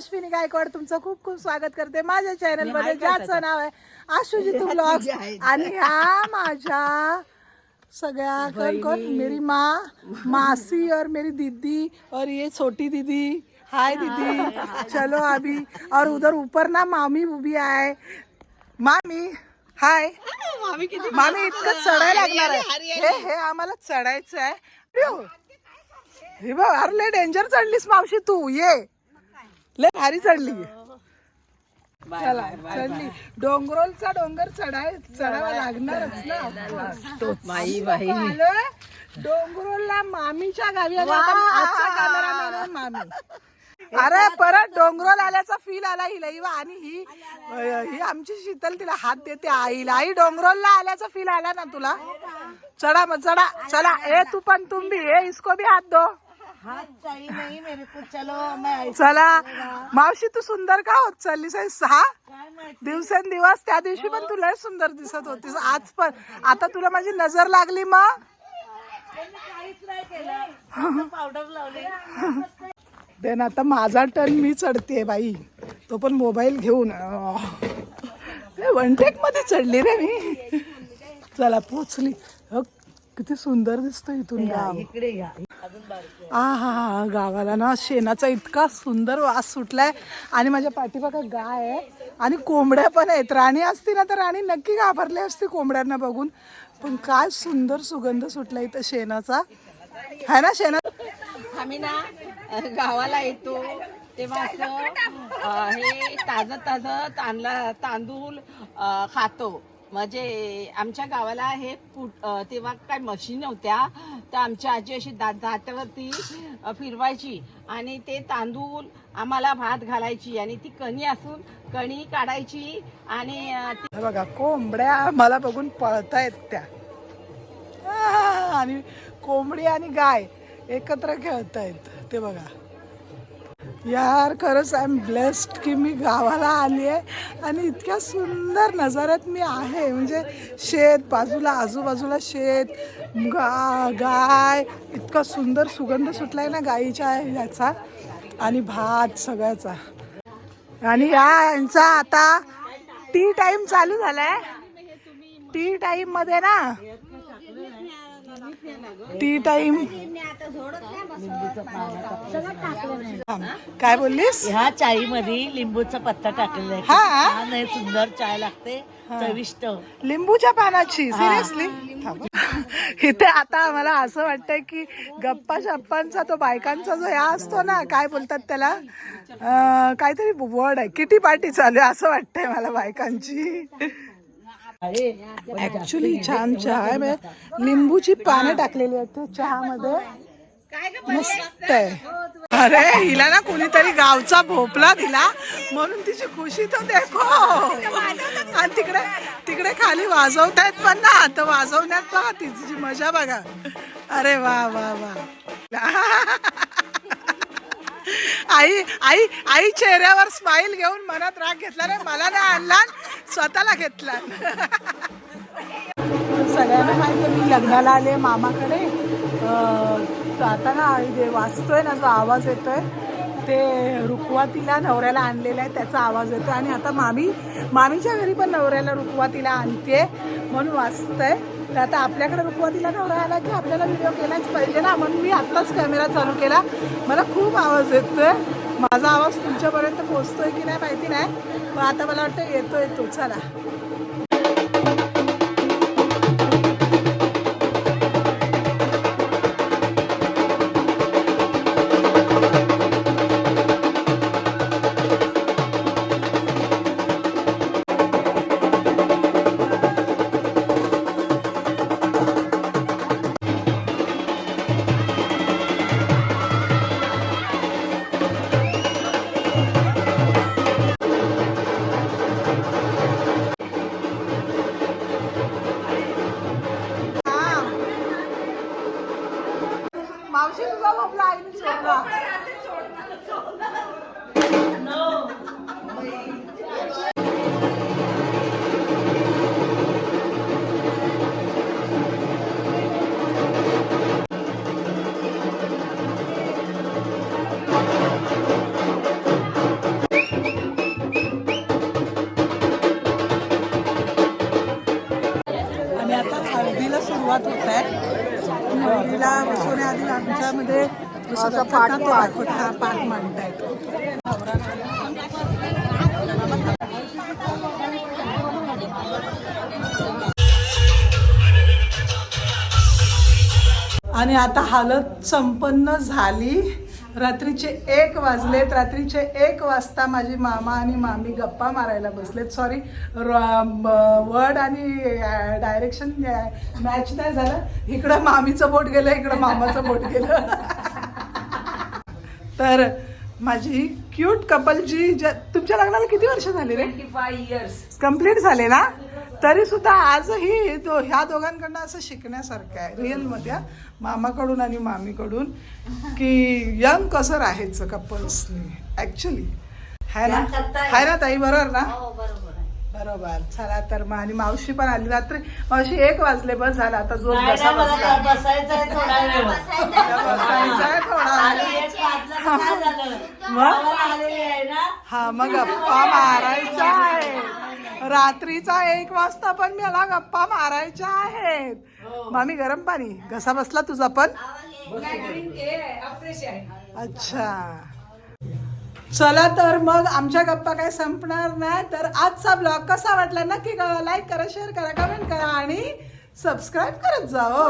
अश्विनी गायकवाड तुमचं खूप खूप स्वागत करते माझ्या चॅनलमध्ये. ज्याचं नाव आहे आशुजी तू ब्लॉग आणि ह्या माझ्या सगळ्या कोण मेरी माँ मासी और मेरी दीदी और ये छोटी दीदी. हाय दीदी. चलो अभी. और उधर ऊपर ना मामी उभी आहे. मामी हाय. मामी इतकं चढायला लागणार आहे. हे हे आम्हाला चढायचं आहे. हे. अरे डेंजर चढलीस मावशी तू. ये. लय भारी चढली. चला चढली. डोंगरोलचा डोंगर चढाय चढावा लागणारच ना. बाई डोंगरोलला मामीच्या गावी आलो. आता आजचा cameraman आहे मामी. अरे परत डोंगरोल आल्याचा फील आला हिला. हिला आणि ही ही आमची शीतल तिला हात देते आईला. आई डोंगरोलला आल्याचा फील आला ना तुला? चढा मग चढा. चला ए तू पण तुम भी ए इसको भी हात दो. हाथ चाहिए नहीं मेरे को चलो मैं चला. मावशी तू सुंदर का होत चाललीस आहेस? हा? दिवसेंदिवस त्या दिवशी पण तू लय सुंदर दिसत होतीस. आज पण. आता तुला माझी नजर लागली मग? पावडर लावले. देन आता माझा टर्न मी चढते बाई. तो पण मोबाईल घेऊन. वनटेकमध्ये चढली रे मी. चला पोचली. अ, किती सुंदर दिसतो इथून गाव. इकडे घ्या आ हा हा गावाला ना शेणाचा इतका सुंदर वास सुटलाय. आणि माझ्या पाठीमागं गाय आहे. आणि कोंबड्या पण आहेत. राणी असती ना तर राणी नक्की घाबरली असती कोंबड्यांना बघून. पण काय सुंदर सुगंध सुटला इथं शेणाचा. आहे ना शेणा? आम्ही ना गावाला येतो. तेव्हा असं हे ताजं ताजं तांदला तांदूळ खातो. म्हणजे आमच्या गावाला हे कुट तेव्हा काय मशीन नव्हत्या. तर आमच्या आजी अशी दात दातावरती फिरवायची. आणि ते तांदूळ आम्हाला भात घालायची. आणि ती कणी असून कणी काढायची. आणि बघा कोंबड्या मला बघून पळतायत त्या. आणि कोंबडी आणि गाय एकत्र खेळतायत. ते बघा. यार खरंच आय एम ब्लेस्ड की मी गावाला आली आहे आणि इतक्या सुंदर नजाऱ्यात मी आहे. म्हणजे शेत बाजूला आजूबाजूला शेत गा गाय इतका सुंदर सुगंध सुटला आहे ना गाईच्या ह्याचा आणि भात सगळ्याचा. आणि या यांचा आता टी टाईम चालू झाला आहे टी टाईममध्ये ना टी टाइम काय बोललीस? ह्या चाईमध्ये लिंबूचा पत्ता टाकलेला आहे. हा? छान आहे सुंदर चाय लागते. चविष्ट. लिंबूच्या पानाची सिरियसली? इथे आता मला असं वाटतंय की गप्पा शप्पांचा तो बायकांचा जो ह्या असतो ना काय बोलतात त्याला? अं, काहीतरी वर्ड आहे. किटी पार्टी चालू आहे असं वाटतंय मला बायकांची. ऍक्च्युली छान चहा आहे म्हणजे लिंबूची पानं टाकलेली आहेत ते चहामध्ये. मस्त आहे. अरे हिला ना कोणीतरी गावचा भोपला दिला म्हणून तिची खुशी तर देखो. आणि तिकडे तिकडे खाली वाजवतायत पण ना तर वाजवण्यात बघा तिची मजा बघा. अरे वा वा वा. आई आई आई चेहऱ्यावर स्माईल घेऊन मनात राग घेतला नाही मला नाही आणला स्वतःला घेतला. सगळ्यांना माहिती आहे, मी लग्नाला आले मामाकडे. आता ना इथे वाचतोय ना जो आवाज येतोय. ते रुखवातीला नवऱ्याला आणलेला आहे त्याचा आवाज येतोय. आणि आता मामी मामीच्या घरी पण नवऱ्याला रुखवातीला आणते म्हणून वाचतंय. तर आता आपल्याकडे रुखवातीला नवरा आला की आपल्याला व्हिडिओ केलाच पाहिजे ना. म्हणून मी आत्ताच कॅमेरा चालू केला. मला खूप आवाज येतोय. माझा आवाज तुमच्यापर्यंत पोचतोय की नाही माहिती नाही. पण आता मला वाटतं येतोय तो. चला. Sino ba mag-flying? Sino ba? त्यांच्यामध्ये असं पाठ हा मांडतायत आणि आता हालत संपन्न झाली. रात्रीचे एक वाजलेत रात्रीचे एक वाजता माझी मामा आणि मामी गप्पा मारायला बसलेत. सॉरी वर्ड आणि डायरेक्शन मॅच नाही झालं. इकडं मामीचं बोट गेलं इकडं मामाचं बोट गेलं. तर माझी क्यूट कपल जी ज्या- तुमच्या लग्नाला किती वर्ष झाली रे? कंप्लीट झाले ना? तरी सुद्धा आजही तो ह्या दोघांकडनं असं शिकण्यासारखं आहे. रिअलमध्ये हा. मामाकडून आणि मामीकडून. की यंग कसं राहायचं कपल्सनी ऍक्च्युली हाय ना? हाय ना ताई बरोबर ना? बरोबर. चला तर मग आणि मावशी पण आली. रात्री मावशी एक वाजले बस झाला. आता जोर बसा बसला बसायचं थोडा वेळ. थोडा मग? गावाला आलेली आहे ना? हा मग गप्पा मारायच्या आहे रात्रीचा एक वाजता पण मला गप्पा मारायच्या आहेत. मामी गरम पाणी. घसा बसला तुझा पण? अच्छा. चला तर मग आमच्या गप्पा काय संपणार नाही. तर आजचा ब्लॉग कसा वाटला नक्की करा लाईक करा शेअर करा कमेंट करा आणि सबस्क्राईब करत जा हो